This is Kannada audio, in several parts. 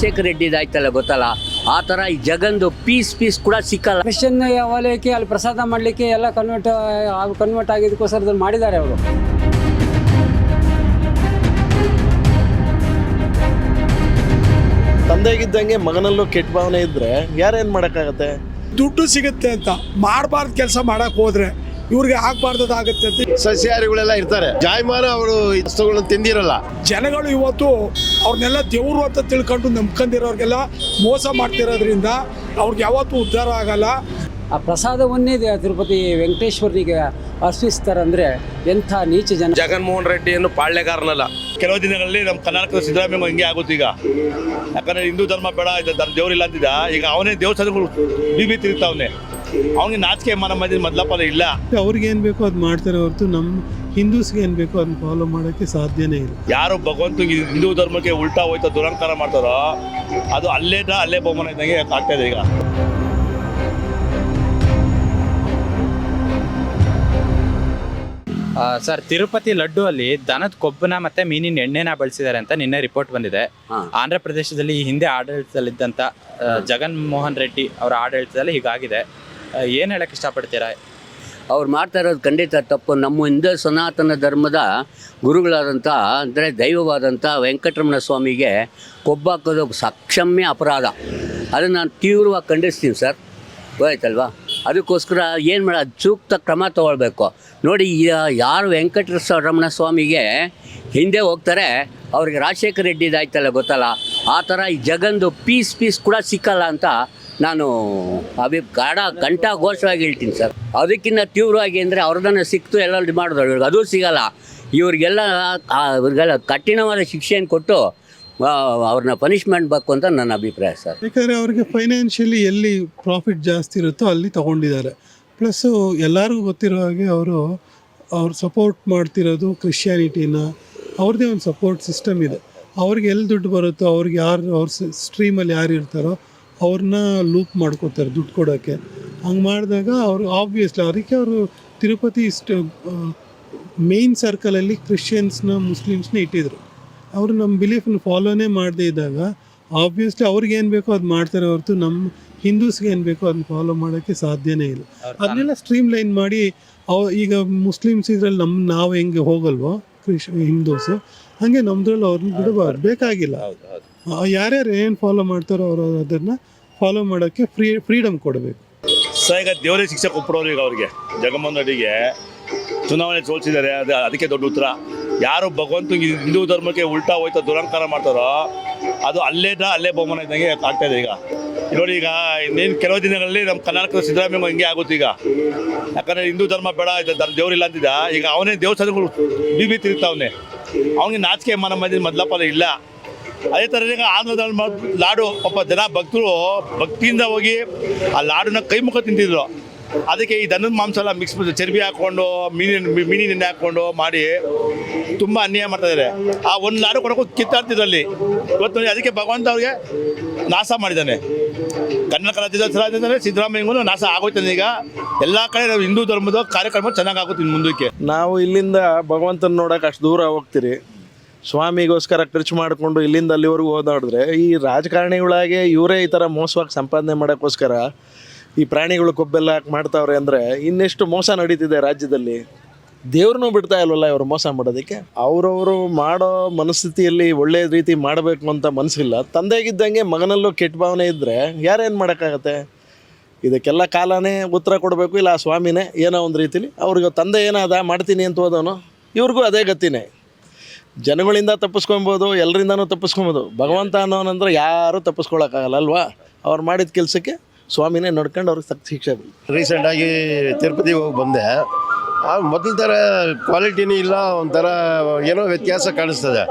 ರಾಜಶೇಖರ ರೆಡ್ಡಿದು ಆಯ್ತಲ್ಲ ಗೊತ್ತಲ್ಲ? ಆ ಥರ ಈ ಜಗಂದು ಪೀಸ್ ಪೀಸ್ ಕೂಡ ಸಿಕ್ಕಲ್ಲ. ಕ್ರಿಶ್ಚಿಯನ್ ವಲಯಕ್ಕೆ ಅಲ್ಲಿ ಪ್ರಸಾದ ಮಾಡಲಿಕ್ಕೆ ಎಲ್ಲ ಕನ್ವರ್ಟ್ ಕನ್ವರ್ಟ್ ಆಗಿದ್ದಕ್ಕೋಸ್ಕರ ಅದನ್ನ ಮಾಡಿದ್ದಾರೆ ಅವರು. ತಂದೆಗಿದ್ದಂಗೆ ಮಗನಲ್ಲೂ ಕೆಟ್ಟ ಭಾವನೆ ಇದ್ರೆ ಯಾರೇನ್ ಮಾಡಕ್ಕಾಗತ್ತೆ? ದುಡ್ಡು ಸಿಗುತ್ತೆ ಅಂತ ಮಾಡಬಾರ್ದು ಕೆಲಸ ಮಾಡಕ್ ಹೋದ್ರೆ ಇವ್ರಿಗೆ ಆಗ್ಬಾರ್ದಾಗತ್ತೆ ಅಂತ ಸಸ್ಯಾಹಾರಿಗಳೆಲ್ಲ ಇರ್ತಾರೆ. ಜಾಯಮಾನ ಅವರು ವಸ್ತುಗಳನ್ನ ತಿಂದಿರಲ್ಲ. ಜನಗಳು ಇವತ್ತು ಅವ್ರನ್ನೆಲ್ಲ ದೇವ್ರು ಅಂತ ತಿಳ್ಕೊಂಡು ನಂಬ್ಕೊಂಡಿರೋರ್ಗೆಲ್ಲ ಮೋಸ ಮಾಡ್ತಿರೋದ್ರಿಂದ ಅವ್ರಿಗೆ ಯಾವತ್ತೂ ಉದ್ಧಾರ ಆಗಲ್ಲ. ಆ ಪ್ರಸಾದವನ್ನೇ ದೇ- ತಿರುಪತಿ ವೆಂಕಟೇಶ್ವರನಿಗೆ ಅರ್ಪಿಸ್ತಾರಂದ್ರೆ ಎಂಥ ನೀಚ ಜನ. ಜಗನ್ಮೋಹನ್ ರೆಡ್ಡಿಯನ್ನು ಪಾಳ್ಯಗಾರನಲ್ಲ. ಕೆಲವು ದಿನಗಳಲ್ಲಿ ನಮ್ಮ ಕರ್ನಾಟಕದ ಸಿದ್ದರಾಮಯ್ಯ ಹಿಂಗೆ ಆಗುತ್ತೆ ಈಗ. ಯಾಕಂದ್ರೆ ಹಿಂದೂ ಧರ್ಮ ಬೇಡ ಇದು ಧರ್ಮ ದೇವ್ರಿಲ್ಲ ಅಂತಿದ್ದ ಈಗ ಅವನೇ ದೇವಸ್ಥಾನಗಳು ಬಿ ಬಿ ತಿರುಗ್ತಾವನೆ ಅವನಿಗೆ ನಾಚಿಕೆ ಮನ ಮಧ್ಯ ಮೊದಲಪ್ಪಲ್ಲ ಇಲ್ಲ. ಅವ್ರಿಗೆ ಏನು ಬೇಕೋ ಅದು ಮಾಡ್ತಾರೆ ಹೊರತು ನಮ್ಮ ಹಿಂದೂಸ್ಗೆ ಏನು ಬೇಕೋ ಅದನ್ನ ಫಾಲೋ ಮಾಡೋಕ್ಕೆ ಸಾಧ್ಯನೇ ಇಲ್ಲ. ಯಾರು ಭಗವಂತ ಹಿಂದೂ ಧರ್ಮಕ್ಕೆ ಉಲ್ಟಾ ಹೋಯ್ತಾ ದುರಂಕಾರ ಮಾಡ್ತಾರೋ ಅದು ಅಲ್ಲೇ ಅಲ್ಲೇ ಬಹುಮಾನ ಇದ್ದಂಗೆ ಆಗ್ತಾ ಇದೆ ಈಗ. ಆ, ಸರ್ ತಿರುಪತಿ ಲಡ್ಡು ಅಲ್ಲಿ ದನದ ಕೊಬ್ಬನ ಮತ್ತೆ ಮೀನಿನ ಎಣ್ಣೆನ ಬಳಸಿದ್ದಾರೆ ಅಂತ ನಿನ್ನೆ ರಿಪೋರ್ಟ್ ಬಂದಿದೆ. ಆಂಧ್ರ ಪ್ರದೇಶದಲ್ಲಿ ಈ ಹಿಂದೆ ಆಡಳಿತದಲ್ಲಿದ್ದಂತ ಜಗನ್ ಮೋಹನ್ ರೆಡ್ಡಿ ಅವರ ಆಡಳಿತದಲ್ಲಿ ಹೀಗಾಗಿದೆ. ಏನ್ ಹೇಳಕ್ಕೆ ಇಷ್ಟಪಡ್ತೀರಾ? ಅವ್ರು ಮಾಡ್ತಾ ಇರೋದು ಖಂಡಿತ ತಪ್ಪು. ನಮ್ಮ ಹಿಂದೂ ಸನಾತನ ಧರ್ಮದ ಗುರುಗಳಾದಂಥ, ಅಂದರೆ ದೈವವಾದಂಥ ವೆಂಕಟರಮಣ ಸ್ವಾಮಿಗೆ ಕೊಬ್ಬಾಕೋದು ಸಕ್ಷಮ್ಯ ಅಪರಾಧ. ಅದನ್ನು ನಾನು ತೀವ್ರವಾಗಿ ಖಂಡಿಸ್ತೀನಿ ಸರ್. ಗೊತ್ತಾಯ್ತಲ್ವಾ? ಅದಕ್ಕೋಸ್ಕರ ಏನು ಮಾಡ ಸೂಕ್ತ ಕ್ರಮ ತಗೊಳ್ಬೇಕು. ನೋಡಿ ಯಾರು ವೆಂಕಟರಮಣ ಸ್ವಾಮಿಗೆ ಹಿಂದೆ ಹೋಗ್ತಾರೆ, ಅವ್ರಿಗೆ ರಾಜಶೇಖರ ರೆಡ್ಡಿದಾಯ್ತಲ್ಲ ಗೊತ್ತಲ್ಲ? ಆ ಥರ ಈ ಜಗಂದು ಪೀಸ್ ಪೀಸ್ ಕೂಡ ಸಿಕ್ಕಲ್ಲ ಅಂತ ನಾನು ಅಭಿ ಗಾಢ ಘಂಟಾಘೋಷವಾಗಿ ಹೇಳ್ತೀನಿ ಸರ್. ಅದಕ್ಕಿಂತ ತೀವ್ರವಾಗಿ ಅಂದರೆ ಅವ್ರದನ್ನು ಸಿಕ್ತು ಎಲ್ಲ ಮಾಡಿದ್ರು. ಇವ್ರಿಗೆ ಅದು ಸಿಗಲ್ಲ. ಇವ್ರಿಗೆಲ್ಲ ಇವ್ರಿಗೆಲ್ಲ ಕಠಿಣವಾದ ಶಿಕ್ಷೆಯನ್ನು ಕೊಟ್ಟು ಅವ್ರನ್ನ ಪನಿಷ್ಮೆಂಟ್ ಬೇಕು ಅಂತ ನನ್ನ ಅಭಿಪ್ರಾಯ ಸರ್. ಯಾಕಂದರೆ ಅವ್ರಿಗೆ ಫೈನಾನ್ಷಿಯಲಿ ಎಲ್ಲಿ ಪ್ರಾಫಿಟ್ ಜಾಸ್ತಿ ಇರುತ್ತೋ ಅಲ್ಲಿ ತಗೊಂಡಿದ್ದಾರೆ. ಪ್ಲಸ್ಸು ಎಲ್ಲರಿಗೂ ಗೊತ್ತಿರೋ ಹಾಗೆ ಅವರು, ಅವ್ರು ಸಪೋರ್ಟ್ ಮಾಡ್ತಿರೋದು ಕ್ರಿಶ್ಚಿಯಾನಿಟಿನ ಅವ್ರದ್ದೇ ಒಂದು ಸಪೋರ್ಟ್ ಸಿಸ್ಟಮ್ ಇದೆ. ಅವ್ರಿಗೆ ಎಲ್ಲಿ ದುಡ್ಡು ಬರುತ್ತೋ, ಅವ್ರಿಗೆ ಯಾರು, ಅವ್ರ ಸ್ಟ್ರೀಮಲ್ಲಿ ಯಾರು ಇರ್ತಾರೋ ಅವ್ರನ್ನ ಲೂಪ್ ಮಾಡ್ಕೋತಾರೆ ದುಡ್ಡು ಕೊಡೋಕ್ಕೆ ಹಂಗೆ ಮಾಡಿದಾಗ ಅವರು ಆಬ್ವಿಯಸ್ಲಿ ಅದಕ್ಕೆ ಅವರು ತಿರುಪತಿ ಇಷ್ಟು ಮೇಯ್ನ್ ಸರ್ಕಲಲ್ಲಿ ಕ್ರಿಶ್ಚಿಯನ್ಸ್ನ ಮುಸ್ಲಿಮ್ಸ್ನ ಇಟ್ಟಿದ್ರು. ಅವರು ನಮ್ಮ ಬಿಲೀಫ್ನ ಫಾಲೋನೇ ಮಾಡದೇ ಇದ್ದಾಗ ಆಬ್ವಿಯಸ್ಲಿ ಅವ್ರಿಗೆ ಏನು ಬೇಕೋ ಅದು ಮಾಡ್ತಾರೆ ಹೊರತು ನಮ್ಮ ಹಿಂದೂಸ್ಗೆ ಏನು ಬೇಕೋ ಅದನ್ನ ಫಾಲೋ ಮಾಡೋಕ್ಕೆ ಸಾಧ್ಯನೇ ಇಲ್ಲ. ಅದನ್ನೆಲ್ಲ ಸ್ಟ್ರೀಮ್ ಲೈನ್ ಮಾಡಿ ಅವ ಈಗ ಮುಸ್ಲಿಮ್ಸ್ ಇದ್ರಲ್ಲಿ ನಮ್ಮ ನಾವು ಹೆಂಗೆ ಹೋಗಲ್ವೋ ಕ್ರಿಶ್ ಹಿಂದೂಸು ಹಾಗೆ ನಮ್ಮದ್ರಲ್ಲಿ ಅವ್ರನ್ನ ಬಿಡಬಾರ್ದು. ಬೇಕಾಗಿಲ್ಲ. ಯಾರ್ಯಾರು ಏನು ಫಾಲೋ ಮಾಡ್ತಾರೋ ಅವರು ಅದನ್ನು ಫಾಲೋ ಮಾಡೋಕ್ಕೆ ಫ್ರೀ ಫ್ರೀಡಮ್ ಕೊಡಬೇಕು. ಸರ್, ಈಗ ದೇವರೇ ಶಿಕ್ಷಕ ಕೊಟ್ಬಿಡೋರು ಈಗ ಅವರಿಗೆ. ಜಗನ್ಮೋಹನ್ ರೆಡ್ಡಿಗೆ ಚುನಾವಣೆ ಸೋಲ್ಸಿದ್ದಾರೆ, ಅದು, ಅದಕ್ಕೆ ದೊಡ್ಡ ಉತ್ತರ. ಯಾರು ಭಗವಂತ ಹಿಂದೂ ಧರ್ಮಕ್ಕೆ ಉಲ್ಟಾ ಹೋಯ್ತಾ, ದುರಂಕಾರ ಮಾಡ್ತಾರೋ, ಅದು ಅಲ್ಲೇ ಅಲ್ಲೇ ಬಹುಮಾನ ಇದ್ದಂಗೆ ಆಗ್ತಾ ಇದೆ ಈಗ. ನೋಡಿ ಈಗ, ಇನ್ನೇನು ಕೆಲವು ದಿನಗಳಲ್ಲಿ ನಮ್ಮ ಕರ್ನಾಟಕದ ಸಿದ್ದರಾಮಯ್ಯ ಹಂಗೆ ಆಗುತ್ತೆ ಈಗ. ಯಾಕಂದರೆ ಹಿಂದೂ ಧರ್ಮ ಬೇಡ ಇದು ದೇವ್ರಿಲ್ಲ ಅಂತಿದ್ದ. ಈಗ ಅವನೇ ದೇವಸ್ಥಾನಗಳು ಬಿ ಬಿ ಅವನೇ. ಅವನಿಗೆ ನಾಚಿಕೆ ಮನ ಮಧ್ಯ ಮೊದಲಪ್ಪಲ್ಲ ಇಲ್ಲ. ಅದೇ ಥರ ಆಂಧ್ರದಲ್ಲಿ ಲಾಡು ಒಬ್ಬ ಜನ ಭಕ್ತರು, ಭಕ್ತಿಯಿಂದ ಹೋಗಿ ಆ ಲಾಡನ್ನ ಕೈ ಮುಖ ತಿಂತಿದ್ರು. ಅದಕ್ಕೆ ಈ ದನದ ಮಾಂಸ ಎಲ್ಲ ಮಿಕ್ಸ್ ಚರ್ಬಿ ಹಾಕ್ಕೊಂಡು ಮೀನಿನ ಮೀನಿ ಹಾಕ್ಕೊಂಡು ಮಾಡಿ ತುಂಬ ಅನ್ಯಾಯ ಮಾಡ್ತಾಯಿದ್ದಾರೆ ಆ ಒಂದು ಲಾಡು ಕೊಡೋಕೆ ಕಿತ್ತಾಡ್ತಿದ್ರು ಅಲ್ಲಿ. ಇವತ್ತು ಅದಕ್ಕೆ ಭಗವಂತ ಅವ್ರಿಗೆ ನಾಶ ಮಾಡಿದ್ದಾನೆ. ಕನ್ನಡ ರಾಜ್ಯದ ಸಿದ್ದರಾಮಯ್ಯಗೂ ನಾಶ ಆಗೋಯ್ತಾನೆ ಈಗ. ಎಲ್ಲ ಕಡೆ ಹಿಂದೂ ಧರ್ಮದ ಕಾರ್ಯಕ್ರಮ ಚೆನ್ನಾಗಿ ಆಗುತ್ತೆ ಮುಂದಕ್ಕೆ. ನಾವು ಇಲ್ಲಿಂದ ಭಗವಂತನ ನೋಡಕ್ಕೆ ಅಷ್ಟು ದೂರ ಹೋಗ್ತೀರಿ. ಸ್ವಾಮಿಗೋಸ್ಕರ ಖರ್ಚು ಮಾಡಿಕೊಂಡು ಇಲ್ಲಿಂದ ಅಲ್ಲಿವರೆಗೂ ಓದಾಡಿದ್ರೆ ಈ ರಾಜಕಾರಣಿಗಳಾಗೆ ಇವರೇ ಈ ಥರ ಮೋಸವಾಗಿ ಸಂಪಾದನೆ ಮಾಡೋಕ್ಕೋಸ್ಕರ ಈ ಪ್ರಾಣಿಗಳು ಕೊಬ್ಬೆಲ್ಲ ಹಾಕಿ ಮಾಡ್ತಾವ್ರೆ ಅಂದರೆ ಇನ್ನೆಷ್ಟು ಮೋಸ ನಡೀತಿದೆ ರಾಜ್ಯದಲ್ಲಿ? ದೇವ್ರನ್ನೂ ಬಿಡ್ತಾ ಇಲ್ವಲ್ಲ ಇವರು ಮೋಸ ಮಾಡೋದಕ್ಕೆ? ಅವರವರು ಮಾಡೋ ಮನಸ್ಥಿತಿಯಲ್ಲಿ ಒಳ್ಳೆಯ ರೀತಿ ಮಾಡಬೇಕು ಅಂತ ಮನಸ್ಸಿಲ್ಲ. ತಂದೆಗಿದ್ದಂಗೆ ಮಗನಲ್ಲೂ ಕೆಟ್ಟ ಭಾವನೆ ಇದ್ದರೆ ಯಾರೇನು ಮಾಡೋಕ್ಕಾಗತ್ತೆ? ಇದಕ್ಕೆಲ್ಲ ಕಾಲನೇ ಉತ್ತರ ಕೊಡಬೇಕು, ಇಲ್ಲ ಆ ಸ್ವಾಮಿನೇ ಏನೋ ಒಂದು ರೀತಿಲಿ. ಅವ್ರಿಗೆ ತಂದೆ ಏನಾದ ಮಾಡ್ತೀನಿ ಅಂತ ಹೋದವನು ಇವ್ರಿಗೂ ಅದೇ ಗತಿನೇ. ಜನಗಳಿಂದ ತಪ್ಪಿಸ್ಕೊಬೋದು ಎಲ್ಲರಿಂದನೂ ತಪ್ಪಿಸ್ಕೊಬೋದು ಭಗವಂತ ಅನ್ನೋನಂದ್ರೆ ಯಾರೂ ತಪ್ಪಿಸ್ಕೊಳಕ್ಕಾಗಲ್ಲ ಅಲ್ವಾ? ಅವ್ರು ಮಾಡಿದ ಕೆಲಸಕ್ಕೆ ಸ್ವಾಮಿನೇ ನೋಡ್ಕೊಂಡು ಅವ್ರಿಗೆ ಸಕ್ತ ಶಿಕ್ಷೆ ರೀಸೆಂಟಾಗಿ ತಿರುಪತಿಗೆ ಹೋಗಿ ಬಂದೆ. ಆ ಮೊದಲ ಥರ ಕ್ವಾಲಿಟಿನೂ ಇಲ್ಲ, ಒಂಥರ ಏನೋ ವ್ಯತ್ಯಾಸ ಕಾಣಿಸ್ತದೆ.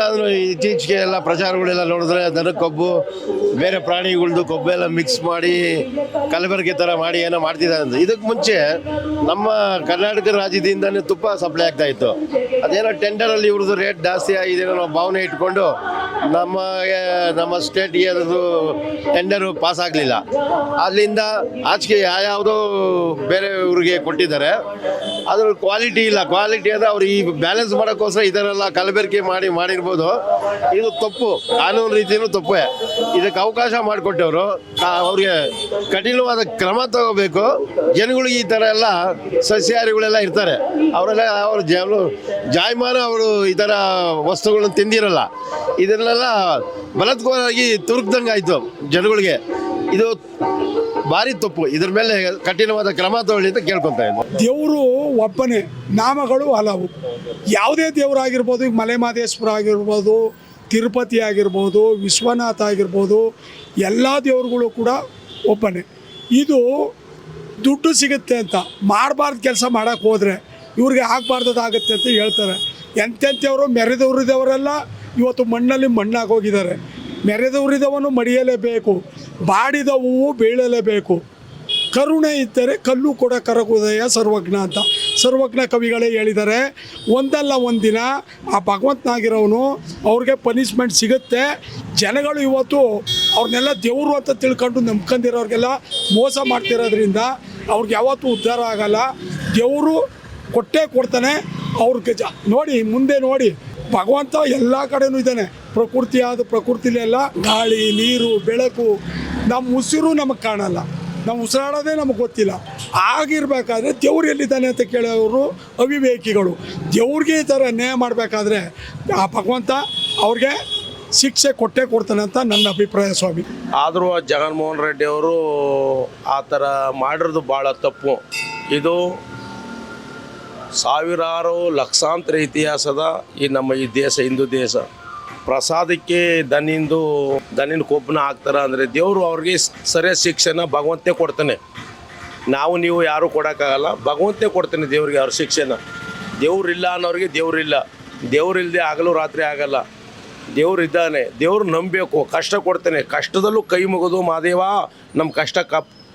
ನಾನು ಇತ್ತೀಚೆಗೆ ಎಲ್ಲ ಪ್ರಚಾರಗಳೆಲ್ಲ ನೋಡಿದ್ರೆ ದನ ಕೊಬ್ಬು, ಬೇರೆ ಪ್ರಾಣಿಗಳ್ದು ಕೊಬ್ಬೆಲ್ಲ ಮಿಕ್ಸ್ ಮಾಡಿ, ಕಲಬೆರಕೆ ಥರ ಮಾಡಿ ಏನೋ ಮಾಡ್ತಿದ್ದಾರೆ ಅಂತ. ಇದಕ್ಕೆ ಮುಂಚೆ ನಮ್ಮ ಕರ್ನಾಟಕ ರಾಜ್ಯದಿಂದನೇ ತುಪ್ಪ ಸಪ್ಲೈ ಆಗ್ತಾ ಇತ್ತು. ಅದೇನೋ ಟೆಂಡರಲ್ಲಿ ಇವ್ರದ್ದು ರೇಟ್ ಜಾಸ್ತಿ ಆಗಿದೆ ಅನ್ನೋ ಭಾವನೆ ಇಟ್ಕೊಂಡು ನಮ್ಮ ನಮ್ಮ ಸ್ಟೇಟ್ಗೆ ಅದು ಟೆಂಡರು ಪಾಸ್ ಆಗಲಿಲ್ಲ. ಅಲ್ಲಿಂದ ಆಚೆಗೆ ಯಾವ್ಯಾವುದೋ ಬೇರೆ ಊರಿಗೆ ಕೊಟ್ಟಿದ್ದಾರೆ. ಅದ್ರ ಕ್ವಾಲಿಟಿ ಇಲ್ಲ. ಕ್ವಾಲಿಟಿ ಅಂದರೆ ಅವ್ರು ಈ ಬ್ಯಾಲೆನ್ಸ್ ಮಾಡೋಕ್ಕೋಸ್ಕರ ಇದನ್ನೆಲ್ಲ ಕಲಬೆರಕೆ ಮಾಡಿ ಮಾಡಿರ್ಬೋದು. ಇದು ತಪ್ಪು. ಕಾನೂನು ರೀತಿಯೂ ತಪ್ಪೇ. ಇದಕ್ಕೆ ಅವಕಾಶ ಮಾಡಿಕೊಟ್ಟವರು. ಅವ್ರಿಗೆ ಕಠಿಣವಾದ ಕ್ರಮ ತಗೋಬೇಕು. ಜನಗಳಿಗೆ ಈ ಥರ ಎಲ್ಲ ಸಸ್ಯಾಹಾರಿಗಳೆಲ್ಲ ಇರ್ತಾರೆ. ಅವರೆಲ್ಲ ಅವರು ಜಾಯ್ಮಾನ ಅವರು ಈ ಥರ ವಸ್ತುಗಳನ್ನು ತಿಂದಿರಲ್ಲ. ಇದನ್ನೆಲ್ಲ ಬಲತ್ಕೋರಾಗಿ ತುರುಕ್ದಂಗೆ ಆಯಿತು ಜನಗಳಿಗೆ. ಇದು ಭಾರಿ ತಪ್ಪು. ಇದ್ರ ಮೇಲೆ ಕಠಿಣವಾದ ಕ್ರಮ ತಗೊಳ್ಳಿ ಅಂತ ಕೇಳ್ಕೊತಾ ಇದ್ದೆ. ದೇವರು ಒಬ್ಬನೇ, ನಾಮಗಳು ಹಲವು. ಯಾವುದೇ ದೇವರಾಗಿರ್ಬೋದು ಈಗ ಮಲೆಮಹದೇಶ್ವರ ಆಗಿರ್ಬೋದು, ತಿರುಪತಿ ಆಗಿರ್ಬೋದು, ವಿಶ್ವನಾಥ ಆಗಿರ್ಬೋದು, ಎಲ್ಲ ದೇವರುಗಳು ಕೂಡ ಒಬ್ಬನೇ. ಇದು ದುಡ್ಡು ಸಿಗುತ್ತೆ ಅಂತ, ಮಾಡಬಾರ್ದು ಕೆಲಸ ಮಾಡೋಕ್ಕೆ ಹೋದರೆ ಇವ್ರಿಗೆ ಆಗಬಾರ್ದದಾಗುತ್ತೆ ಅಂತ ಹೇಳ್ತಾರೆ. ಎಂತೆಂಥವ್ರು ಮೆರೆದವ್ರಿದವರೆಲ್ಲ ಇವತ್ತು ಮಣ್ಣಲ್ಲಿ ಮಣ್ಣಾಗಿ ಹೋಗಿದ್ದಾರೆ ಮೆರೆದವರಿದವನು ಮಡಿಯಲೇಬೇಕು ಬಾಡಿದ ಹೂವು ಬೀಳಲೇಬೇಕು. ಕರುಣೆ ಇದ್ದರೆ ಕಲ್ಲು ಕೂಡ ಕರಗುದಯ ಸರ್ವಜ್ಞ ಅಂತ. ಸರ್ವಜ್ಞ ಕವಿಗಳೇ ಹೇಳಿದ್ದಾರೆ, ಒಂದಲ್ಲ ಒಂದಿನ ಆ ಭಗವಂತನಾಗಿರೋನು, ಅವ್ರಿಗೆ ಪನಿಷ್ಮೆಂಟ್ ಸಿಗುತ್ತೆ. ಜನಗಳು ಇವತ್ತು ಅವ್ರನ್ನೆಲ್ಲ ದೇವರು ಅಂತ ತಿಳ್ಕೊಂಡು ನಂಬ್ಕೊಂಡಿರೋರಿಗೆಲ್ಲ ಮೋಸ ಮಾಡ್ತಿರೋದ್ರಿಂದ ಅವ್ರಿಗೆ ಯಾವತ್ತೂ ಉದ್ಧಾರ ಆಗಲ್ಲ. ದೇವರು ಕೊಟ್ಟೇ ಕೊಡ್ತಾನೆ, ಅವ್ರಿಗೆ ನೋಡಿ, ಮುಂದೆ ನೋಡಿ. ಭಗವಂತ ಎಲ್ಲ ಕಡೆನೂ ಇದ್ದಾನೆ. ಪ್ರಕೃತಿ ಆದ ಪ್ರಕೃತಿಲೆಲ್ಲ ಗಾಳಿ, ನೀರು, ಬೆಳಕು ನಮ್ಮ ಉಸಿರು ನಮಗೆ ಕಾಣಲ್ಲ. ನಾವು ಉಸಿರಾಡೋದೇ ನಮಗೆ ಗೊತ್ತಿಲ್ಲ. ಆಗಿರಬೇಕಾದ್ರೆ ದೇವ್ರು ಎಲ್ಲಿದ್ದಾನೆ ಅಂತ ಕೇಳೋರು ಅವಿವೇಕಿಗಳು. ದೇವ್ರಿಗೆ ಈ ಥರ ನ್ಯಾಯ ಮಾಡಬೇಕಾದ್ರೆ ಆ ಭಗವಂತ ಅವ್ರಿಗೆ ಶಿಕ್ಷೆ ಕೊಟ್ಟೇ ಕೊಡ್ತಾನೆ ಅಂತ ನನ್ನ ಅಭಿಪ್ರಾಯ ಸ್ವಾಮಿ. ಆದರೂ ಜಗನ್ಮೋಹನ್ ರೆಡ್ಡಿ ಅವರು ಆ ಥರ ಮಾಡಿರೋದು ಭಾಳ ತಪ್ಪು. ಇದು ಸಾವಿರಾರು ಲಕ್ಷಾಂತರ ಇತಿಹಾಸದ ಈ ನಮ್ಮ ಈ ದೇಶ, ಹಿಂದೂ ದೇಶ. ಪ್ರಸಾದಕ್ಕೆ ದನಿಂದು ದನಿನ ಕೊಬ್ಬನ ಹಾಕ್ತಾರ ಅಂದರೆ ದೇವರು ಅವ್ರಿಗೆ ಸರಿಯಾದ ಶಿಕ್ಷೆನ ಭಗವಂತನೇ ಕೊಡ್ತಾನೆ. ನಾವು ನೀವು ಯಾರೂ ಕೊಡೋಕ್ಕಾಗಲ್ಲ, ಭಗವಂತನೇ ಕೊಡ್ತಾನೆ ದೇವ್ರಿಗೆ ಅವ್ರ ಶಿಕ್ಷೆನ. ದೇವ್ರಿಲ್ಲ ಅನ್ನೋರಿಗೆ ದೇವ್ರಿಲ್ಲ. ದೇವ್ರಿಲ್ಲದೆ ಆಗಲು ರಾತ್ರಿ ಆಗಲ್ಲ. ದೇವ್ರು ಇದ್ದಾನೆ ದೇವ್ರು ನಂಬಬೇಕು ಕಷ್ಟ ಕೊಡ್ತಾನೆ. ಕಷ್ಟದಲ್ಲೂ ಕೈ ಮುಗಿದು ಮಾದೇವ ನಮ್ಮ ಕಷ್ಟ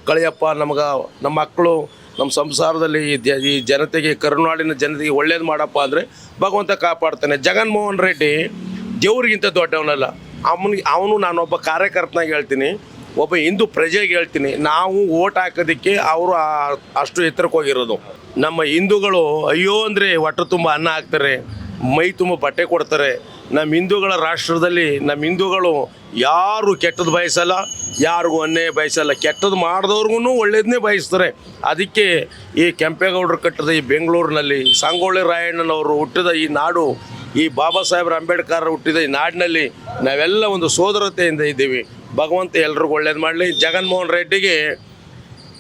ಕಳೆಯಪ್ಪ, ನಮ್ಗೆ ನಮ್ಮ ಮಕ್ಕಳು ನಮ್ಮ ಸಂಸಾರದಲ್ಲಿ ಈ ಜನತೆಗೆ, ಕರುನಾಡಿನ ಜನತೆಗೆ ಒಳ್ಳೇದು ಮಾಡಪ್ಪ ಅಂದರೆ ಭಗವಂತ ಕಾಪಾಡ್ತಾನೆ. ಜಗನ್ಮೋಹನ್ ರೆಡ್ಡಿ ದೇವ್ರಿಗಿಂತ ದೊಡ್ಡವನಲ್ಲ. ಅವನಿಗೆ, ಅವನು ನಾನೊಬ್ಬ ಕಾರ್ಯಕರ್ತನಾಗಿ ಹೇಳ್ತೀನಿ. ಒಬ್ಬ ಹಿಂದೂ ಪ್ರಜೆಗೆ ಹೇಳ್ತೀನಿ. ನಾವು ಓಟ್ ಹಾಕೋದಕ್ಕೆ ಅವರು ಅಷ್ಟು ಎತ್ತರಕ್ಕೆ ಹೋಗಿರೋದು. ನಮ್ಮ ಹಿಂದೂಗಳು, ಅಯ್ಯೋ ಅಂದರೆ ಹೊಟ್ಟೆ ತುಂಬ ಅನ್ನ ಹಾಕ್ತಾರೆ. ಮೈ ತುಂಬ ಬಟ್ಟೆ ಕೊಡ್ತಾರೆ. ನಮ್ಮ ಹಿಂದೂಗಳ ರಾಷ್ಟ್ರದಲ್ಲಿ ನಮ್ಮ ಹಿಂದೂಗಳು ಯಾರು ಕೆಟ್ಟದ್ದು ಬಯಸಲ್ಲ, ಯಾರಿಗೂ ಅನ್ಯಾಯ ಬಯಸಲ್ಲ. ಕೆಟ್ಟದ್ದು ಮಾಡಿದವ್ರಿಗೂ ಒಳ್ಳೇದನ್ನೇ ಬಯಸ್ತಾರೆ. ಅದಕ್ಕೆ ಈ ಕೆಂಪೇಗೌಡರು ಕಟ್ಟಿದ ಈ ಬೆಂಗಳೂರಿನಲ್ಲಿ ಸಂಗೊಳ್ಳಿ ರಾಯಣ್ಣನವರು ಹುಟ್ಟಿದ ಈ ನಾಡು, ಈ ಬಾಬಾ ಸಾಹೇಬ್ರ ಅಂಬೇಡ್ಕರ್ ಹುಟ್ಟಿದ ಈ ನಾಡಿನಲ್ಲಿ ನಾವೆಲ್ಲ ಒಂದು ಸೋದರತೆಯಿಂದ ಇದ್ದೀವಿ. ಭಗವಂತ ಎಲ್ರಿಗೂ ಒಳ್ಳೇದು ಮಾಡಲಿ. ಜಗನ್ಮೋಹನ್ ರೆಡ್ಡಿಗೆ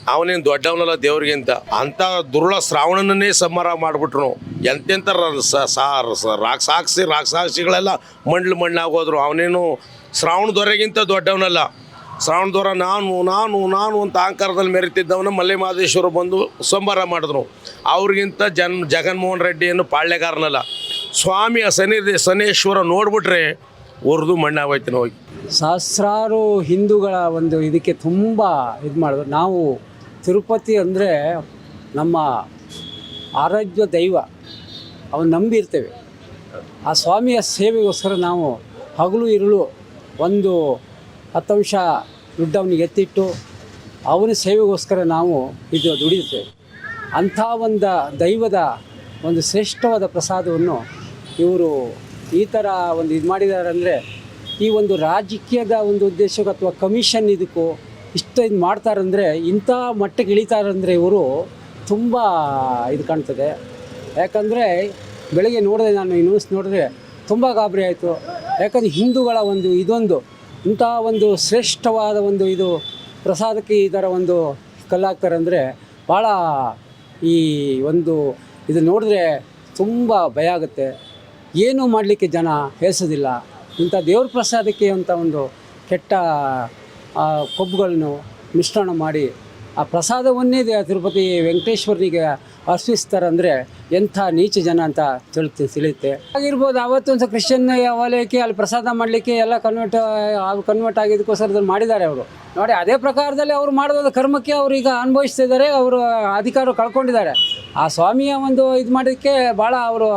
ಅವನೇನು ದೊಡ್ಡವನಲ್ಲ ದೇವ್ರಿಗಿಂತ? ಅಂಥ ದುರುಳ ಶ್ರಾವಣನನ್ನೇ ಸಂಹಾರ ಮಾಡಿಬಿಟ್ರು. ಎಂತೆಂಥ ರಾಕ್ಷಾಕ್ಷಿ, ರಾಕ್ಷಾಕ್ಷಿಗಳೆಲ್ಲ ಮಂಡ್ಲು ಮಣ್ಣಾಗೋದ್ರು. ಅವನೇನು ಶ್ರಾವಣ ದೊರೆಗಿಂತ ದೊಡ್ಡವನಲ್ಲ. ಶ್ರಾವಣ ದೊರ ನಾನು ನಾನು ನಾನು ಅಂತ ಅಹಂಕಾರದಲ್ಲಿ ಮೆರಿತಿದ್ದವನ ಮಲ್ಲೆ ಮಹದೇಶ್ವರ ಬಂದು ಸಂಹಾರ ಮಾಡಿದ್ರು. ಅವ್ರಿಗಿಂತ ಜನ್ ಜಗನ್ಮೋಹನ್ ರೆಡ್ಡಿ ಏನು ಪಾಳ್ಯಗಾರನಲ್ಲ. ಸ್ವಾಮಿಯ ಶನಿ ಶನೇಶ್ವರ ನೋಡ್ಬಿಟ್ರೆ ಉರ್ದು ಮಣ್ಣಾಗೋಯ್ತು ಹೋಗಿ. ಸಹಸ್ರಾರು ಹಿಂದೂಗಳ ಒಂದು ಇದಕ್ಕೆ ತುಂಬ ಇದು ಮಾಡಿದ್ರು ನಾವು ತಿರುಪತಿ ಅಂದರೆ ನಮ್ಮ ಆರಾಧ್ಯ ದೈವ. ಅವನು ನಂಬಿರ್ತೇವೆ ಆ ಸ್ವಾಮಿಯ ಸೇವೆಗೋಸ್ಕರ ನಾವು ಹಗಲು ಇರುಳು ಒಂದು ಹತ್ತು ಅಂಶ ದುಡ್ಡು ಅವನಿಗೆ ಎತ್ತಿಟ್ಟು ಅವನ ಸೇವೆಗೋಸ್ಕರ ನಾವು ಇದು ದುಡಿಯುತ್ತೇವೆ. ಅಂಥ ಒಂದು ದೈವದ ಒಂದು ಶ್ರೇಷ್ಠವಾದ ಪ್ರಸಾದವನ್ನು ಇವರು ಈ ಥರ ಒಂದು ಇದು ಮಾಡಿದ್ದಾರೆ ಅಂದರೆ ಈ ಒಂದು ರಾಜಕೀಯದ ಒಂದು ಉದ್ದೇಶಕ್ಕೂ ಅಥವಾ ಕಮಿಷನ್ ಇದಕ್ಕೂ ಇಷ್ಟ ಇದು ಮಾಡ್ತಾರಂದರೆ, ಇಂಥ ಮಟ್ಟಕ್ಕೆ ಇಳಿತಾರಂದರೆ ಇವರು ತುಂಬ ಇದು ಕಾಣ್ತದೆ. ಯಾಕಂದರೆ ಬೆಳಗ್ಗೆ ನೋಡಿದೆ ನಾನು ಈ ನ್ಯೂಸ್ ನೋಡಿದ್ರೆ ತುಂಬ ಗಾಬರಿ ಆಯಿತು. ಯಾಕಂದರೆ ಹಿಂದೂಗಳ ಒಂದು ಇದೊಂದು, ಇಂಥ ಒಂದು ಶ್ರೇಷ್ಠವಾದ ಒಂದು ಇದು ಪ್ರಸಾದಕ್ಕೆ ಈ ಥರ ಒಂದು ಕಲ್ಲಾಗ್ತಾರಂದರೆ ಭಾಳ ಈ ಒಂದು ಇದು ನೋಡಿದ್ರೆ ತುಂಬ ಭಯ ಆಗುತ್ತೆ. ಏನೂ ಮಾಡಲಿಕ್ಕೆ ಜನ ಹೇಸೋದಿಲ್ಲ ಇಂಥ ದೇವ್ರ ಪ್ರಸಾದಕ್ಕೆ ಅಂತ ಒಂದು ಕೆಟ್ಟ ಆ, ಕೊಬ್ಬುಗಳನ್ನು ಮಿಶ್ರಣ ಮಾಡಿ ಆ ಪ್ರಸಾದವನ್ನೇ ದೇ- ತಿರುಪತಿ ವೆಂಕಟೇಶ್ವರನಿಗೆ ಅರ್ಪಿಸ್ತಾರಂದರೆ ಎಂಥ ನೀಚ ಜನ ಅಂತ ತಿಳ್ತಿ ತಿಳಿಯುತ್ತೆ ಆಗಿರ್ಬೋದು ಆವತ್ತು ಒಂದು ಕ್ರಿಶ್ಚಿಯನ್ ವಲಯಕ್ಕೆ ಅಲ್ಲಿ ಪ್ರಸಾದ ಮಾಡಲಿಕ್ಕೆ ಎಲ್ಲ ಕನ್ವರ್ಟ್ ಕನ್ವರ್ಟ್ ಆಗಿದ್ದಕ್ಕೋಸ್ಕರ ಅದನ್ನು ಮಾಡಿದ್ದಾರೆ ಅವರು. ನೋಡಿ ಅದೇ ಪ್ರಕಾರದಲ್ಲಿ ಅವರು ಮಾಡಿದ ಕರ್ಮಕ್ಕೆ ಅವರು ಈಗ ಅನುಭವಿಸ್ತಿದ್ದಾರೆ ಅವರು ಅಧಿಕಾರ ಕಳ್ಕೊಂಡಿದ್ದಾರೆ. ಆ ಸ್ವಾಮಿಯ ಒಂದು ಇದು ಮಾಡೋದಕ್ಕೆ ಭಾಳ ಅವರು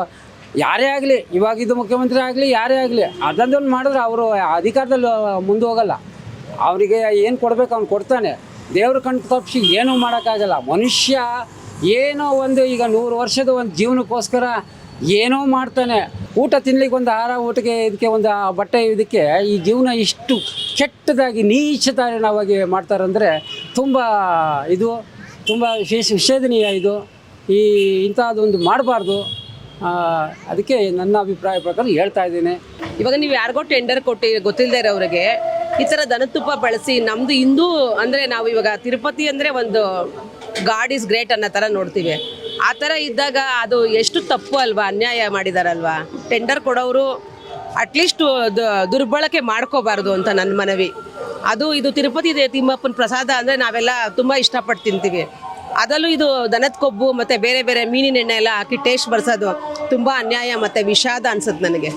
ಯಾರೇ ಆಗಲಿ ಇವಾಗಿದ್ದು ಮುಖ್ಯಮಂತ್ರಿ ಆಗಲಿ ಯಾರೇ ಆಗಲಿ ಅದೊಂದೊಂದು ಮಾಡಿದ್ರೆ ಅವರು ಅಧಿಕಾರದಲ್ಲಿ ಮುಂದೆ ಹೋಗಲ್ಲ. ಅವರಿಗೆ ಏನು ಕೊಡಬೇಕು ಅವ್ನು ಕೊಡ್ತಾನೆ. ದೇವ್ರ ಕಣ್ ತಪ್ಪಿಸಿ ಏನೂ ಮಾಡೋಕ್ಕಾಗಲ್ಲ. ಮನುಷ್ಯ ಏನೋ ಒಂದು ಈಗ ನೂರು ವರ್ಷದ ಒಂದು ಜೀವನಕ್ಕೋಸ್ಕರ ಏನೋ ಮಾಡ್ತಾನೆ. ಊಟ ತಿನ್ಲಿಕ್ಕೆ ಒಂದು ಆಹಾರ, ಊಟಕ್ಕೆ ಇದಕ್ಕೆ ಒಂದು ಬಟ್ಟೆ ಇದಕ್ಕೆ ಈ ಜೀವನ ಇಷ್ಟು ಕೆಟ್ಟದಾಗಿ ನೀಚತಾರಣವಾಗಿ ಮಾಡ್ತಾರಂದರೆ ತುಂಬ ಇದು, ತುಂಬ ವಿಶೇಷ, ವಿಷೇದನೀಯ ಇದು. ಈ ಇಂಥದ್ದೊಂದು ಮಾಡಬಾರ್ದು. ಅದಕ್ಕೆ ನನ್ನ ಅಭಿಪ್ರಾಯ ಪ್ರಕಾರ ಹೇಳ್ತಾ ಇದ್ದೀನಿ. ಇವಾಗ ನೀವು ಯಾರಿಗೋ ಟೆಂಡರ್ ಕೊಟ್ಟು ಗೊತ್ತಿಲ್ಲದೆ ಇರೋರಿಗೆ ಈ ಥರ ದನತುಪ್ಪ ಬಳಸಿ ನಮ್ಮದು ಹಿಂದೂ ಅಂದರೆ ನಾವು ಇವಾಗ ತಿರುಪತಿ ಅಂದರೆ ಒಂದು ಗಾಡ್ ಇಸ್ ಗ್ರೇಟ್ ಅನ್ನೋ ಥರ ನೋಡ್ತೀವಿ. ಆ ಥರ ಇದ್ದಾಗ ಅದು ಎಷ್ಟು ತಪ್ಪು ಅಲ್ವಾ? ಅನ್ಯಾಯ ಮಾಡಿದಾರಲ್ವಾ? ಟೆಂಡರ್ ಕೊಡೋರು ಅಟ್ಲೀಸ್ಟ್ ದುರ್ಬಳಕೆ ಮಾಡ್ಕೋಬಾರ್ದು ಅಂತ ನನ್ನ ಮನವಿ. ಅದು ಇದು ತಿರುಪತಿ ತಿಮ್ಮಪ್ಪನ ಪ್ರಸಾದ ಅಂದರೆ ನಾವೆಲ್ಲ ತುಂಬ ಇಷ್ಟಪಟ್ಟು ತಿಂತೀವಿ. ಅದರಲ್ಲೂ ಇದು ದನದ ಕೊಬ್ಬು ಮತ್ತು ಬೇರೆ ಬೇರೆ ಮೀನಿನ ಎಣ್ಣೆ ಎಲ್ಲ ಹಾಕಿ ಟೇಸ್ಟ್ ಬರ್ಸೋದು ತುಂಬ ಅನ್ಯಾಯ ಮತ್ತು ವಿಷಾದ ಅನ್ಸುತ್ತೆ ನನಗೆ.